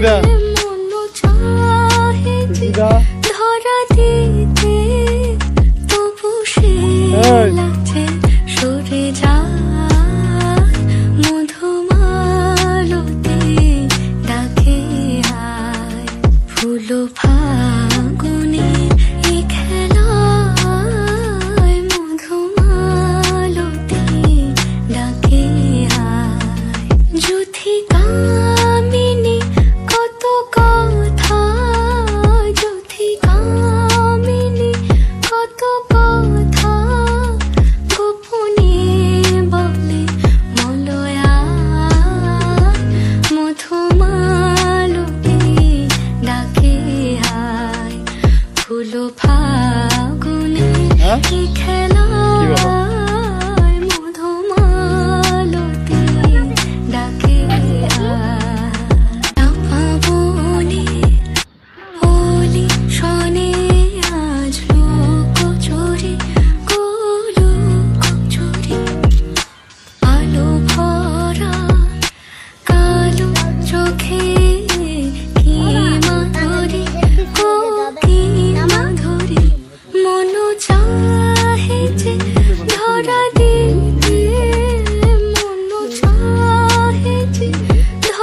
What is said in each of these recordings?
Linda. হ্যাঁ কি বলো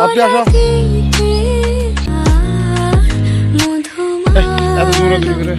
আপনি আসো। এত দূরে দূরে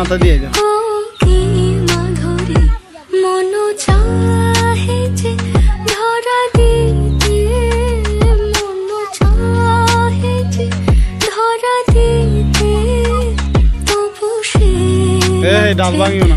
মাথা দিয়ে যা। ডাল ভাঙিও না।